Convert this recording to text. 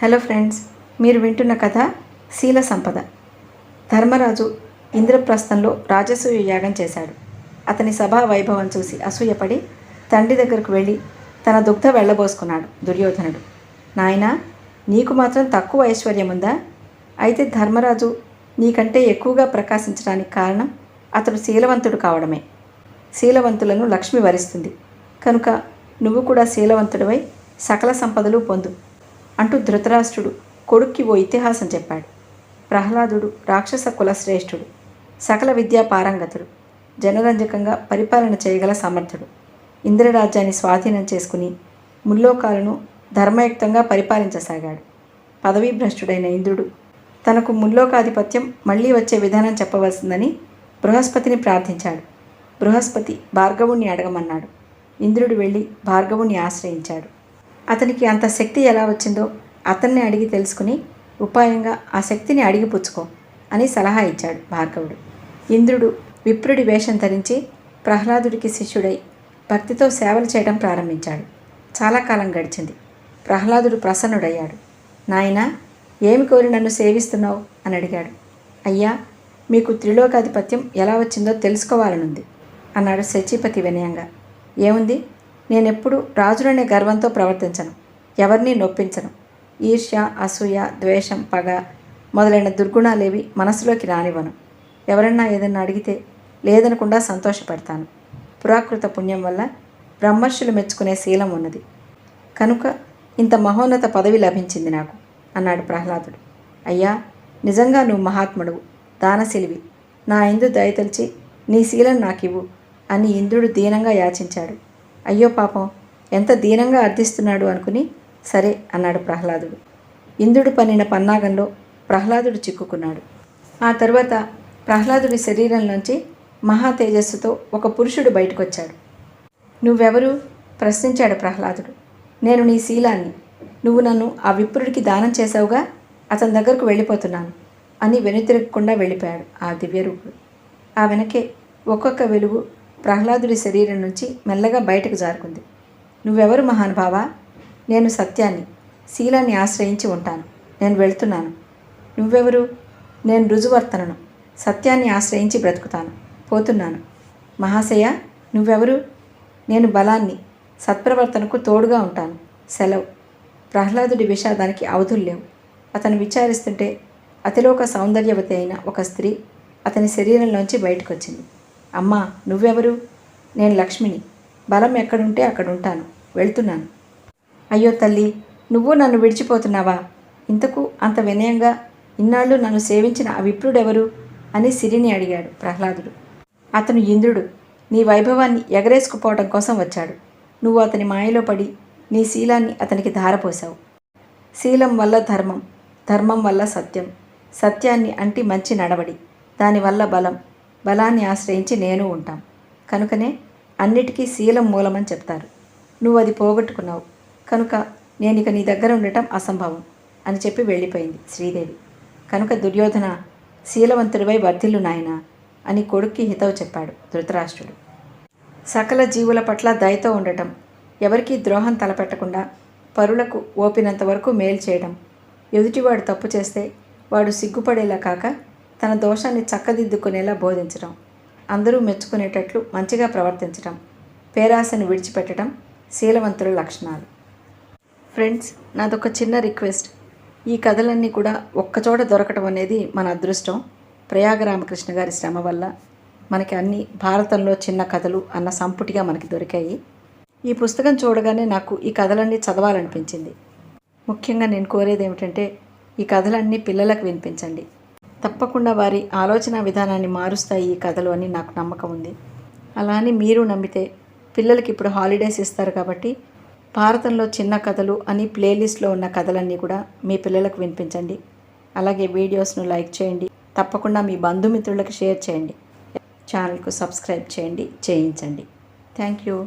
Hello friends మీరు వింటున్న కథ శీల సంపద. ధర్మరాజు ఇంద్రప్రస్థంలో రాజసూయ యాగం చేశాడు. అతని సభా వైభవం చూసి అసూయపడి తండ్రి దగ్గరకు వెళ్ళి తన దుగ్ధ వెళ్ళబోసుకున్నాడు దుర్యోధనుడు. నాయనా నీకు మాత్రం తక్కువ ఐశ్వర్యం ఉందా? అయితే ధర్మరాజు నీకంటే ఎక్కువగా ప్రకాశించడానికి కారణం అతడు శీలవంతుడు కావడమే. శీలవంతులను లక్ష్మి వరిస్తుంది. కనుక నువ్వు కూడా శీలవంతుడివై సకల సంపదలు పొందు. అంటూ ధృతరాష్ట్రుడు కొడుక్కి ఓ ఇతిహాసం చెప్పాడు. ప్రహ్లాదుడు రాక్షస కులశ్రేష్ఠుడు సకల విద్యా పారంగతుడు జనరంజకంగా పరిపాలన చేయగల సమర్థుడు. ఇంద్రరాజ్యాన్ని స్వాధీనం చేసుకుని ముల్లోకాలను ధర్మయుక్తంగా పరిపాలించసాగాడు. పదవీభ్రష్టుడైన ఇంద్రుడు తనకు ముల్లోకాధిపత్యం మళ్ళీ వచ్చే విధానం చెప్పవలసిందని బృహస్పతిని ప్రార్థించాడు. బృహస్పతి భార్గవుణ్ణి అడగమన్నాడు. ఇంద్రుడు వెళ్ళి భార్గవుణ్ణి ఆశ్రయించాడు. అతనికి అంత శక్తి ఎలా వచ్చిందో అతన్ని అడిగి తెలుసుకుని ఉపాయంగా ఆ శక్తిని అడిగి పుచ్చుకో అని సలహా ఇచ్చాడు భార్గవుడు. ఇంద్రుడు విప్రుడి వేషం ధరించి ప్రహ్లాదుడికి శిష్యుడై భక్తితో సేవలు చేయడం ప్రారంభించాడు. చాలా కాలం గడిచింది. ప్రహ్లాదుడు ప్రసన్నుడయ్యాడు. నాయనా ఏమి కోరి నన్ను సేవిస్తున్నావు? అని అడిగాడు. అయ్యా మీకు త్రిలోకాధిపత్యం ఎలా వచ్చిందో తెలుసుకోవాలనుంది అన్నాడు శచీపతి వినయంగా. ఏముంది? నేనెప్పుడు రాజులనే గర్వంతో ప్రవర్తించను. ఎవరిని నొప్పించను. ఈర్ష్య అసూయ ద్వేషం పగ మొదలైన దుర్గుణాలేవి మనసులోకి రానివ్వను. ఎవరన్నా ఏదన్నా అడిగితే లేదనకుండా సంతోషపడతాను. పురాకృత పుణ్యం వల్ల బ్రహ్మర్షులు మెచ్చుకునే శీలం ఉన్నది. కనుక ఇంత మహోన్నత పదవి లభించింది నాకు అన్నాడు ప్రహ్లాదుడు. అయ్యా నిజంగా నువ్వు మహాత్ముడువు దానశిలివి. నా ఇందు దయతలిచి నీ శీలం నాకివ్వు అని ఇంద్రుడు దీనంగా యాచించాడు. అయ్యో పాపం ఎంత దీనంగా అర్థిస్తున్నాడు అనుకుని సరే అన్నాడు ప్రహ్లాదుడు. ఇంద్రుడు పన్నిన పన్నాగంలో ప్రహ్లాదుడు చిక్కుకున్నాడు. ఆ తర్వాత ప్రహ్లాదుడి శరీరంలోంచి మహా తేజస్సుతో ఒక పురుషుడు బయటకొచ్చాడు. నువ్వెవరు? ప్రశ్నించాడు ప్రహ్లాదుడు. నేను నీ శీలాన్ని. నువ్వు నన్ను ఆ విప్రుడికి దానం చేశావుగా? అతని దగ్గరకు వెళ్ళిపోతున్నాను అని వెనుతిరగకుండా వెళ్ళిపోయాడు ఆ దివ్యరూపుడు. ఆ వెనకే ఒక్కొక్క వెలుగు ప్రహ్లాదుడి శరీరం నుంచి మెల్లగా బయటకు జారుకుంది. నువ్వెవరు మహానుభావా నేను సత్యాన్ని శీలాన్ని ఆశ్రయించి ఉంటాను. నేను వెళ్తున్నాను. నువ్వెవరు? నేను రుజువర్తనను సత్యాన్ని ఆశ్రయించి బ్రతుకుతాను. పోతున్నాను. మహాశయ నువ్వెవరు? నేను బలాన్ని సత్ప్రవర్తనకు తోడుగా ఉంటాను. సెలవు. ప్రహ్లాదుడి విషాదానికి అవధులు లేవు. అతను విచారిస్తుంటే అతిలోక సౌందర్యవతి అయిన ఒక స్త్రీ అతని శరీరంలోంచి బయటకొచ్చింది. అమ్మా నువ్వెవరు? నేను లక్ష్మిని. బలం ఎక్కడుంటే అక్కడ ఉంటాను వెళ్తున్నాను. అయ్యో తల్లి నువ్వు నన్ను విడిచిపోతున్నావా? ఇంతకు అంత వినయంగా ఇన్నాళ్ళు నన్ను సేవించిన ఆ విప్రుడెవరు? అని సిరిని అడిగాడు ప్రహ్లాదుడు. అతను ఇంద్రుడు. నీ వైభవాన్ని ఎగరేసుకుపోవడం కోసం వచ్చాడు. నువ్వు అతని మాయలో పడి నీ శీలాన్ని అతనికి ధారపోశావు. శీలం వల్ల ధర్మం ధర్మం వల్ల సత్యం. సత్యాన్ని అంటి మంచి నడవడి. దానివల్ల బలం. బలాన్ని ఆశ్రయించి నేను ఉంటాం. కనుకనే అన్నిటికీ శీలం మూలమని చెప్తారు. నువ్వు అది పోగొట్టుకున్నావు. కనుక నేను ఇక నీ దగ్గర ఉండటం అసంభవం అని చెప్పి వెళ్ళిపోయింది శ్రీదేవి. కనుక దుర్యోధన శీలవంతుడివై వర్ధిల్లు నాయనా అని కొడుక్కి హితవు చెప్పాడు ధృతరాష్ట్రుడు. సకల జీవుల పట్ల దయతో ఉండటం ఎవరికీ ద్రోహం తలపెట్టకుండా పరులకు ఓపినంత వరకు మేలు చేయడం ఎదుటివాడు తప్పు చేస్తే వాడు సిగ్గుపడేలా కాక తన దోషాన్ని చక్కదిద్దుకునేలా బోధించడం అందరూ మెచ్చుకునేటట్లు మంచిగా ప్రవర్తించడం పేరాశను విడిచిపెట్టడం శీలవంతుల లక్షణాలు. ఫ్రెండ్స్ నాదొక చిన్న రిక్వెస్ట్. ఈ కథలన్నీ కూడా ఒక్కచోట దొరకటం అనేది మన అదృష్టం. ప్రయాగ రామకృష్ణ గారి శ్రమ వల్ల మనకి అన్ని భారతంలో చిన్న కథలు అన్న సంపుటిగా మనకి దొరికాయి. ఈ పుస్తకం చూడగానే నాకు ఈ కథలన్నీ చదవాలనిపించింది. ముఖ్యంగా నేను కోరేది ఏమిటంటే ఈ కథలన్నీ పిల్లలకు వినిపించండి. తప్పకుండా వారి ఆలోచన విధానాన్ని మారుస్తాయి ఈ కథలు అని నాకు నమ్మకం ఉంది. అలా అని మీరు నమ్మితే పిల్లలకి ఇప్పుడు హాలిడేస్ ఇస్తారు కాబట్టి భారతంలో చిన్న కథలు అని ప్లేలిస్ట్లో ఉన్న కథలన్నీ కూడా మీ పిల్లలకు వినిపించండి. అలాగే వీడియోస్ను లైక్ చేయండి. తప్పకుండా మీ బంధుమిత్రులకు షేర్ చేయండి. ఛానల్కు సబ్స్క్రైబ్ చేయండి. చేయించండి. Thank you.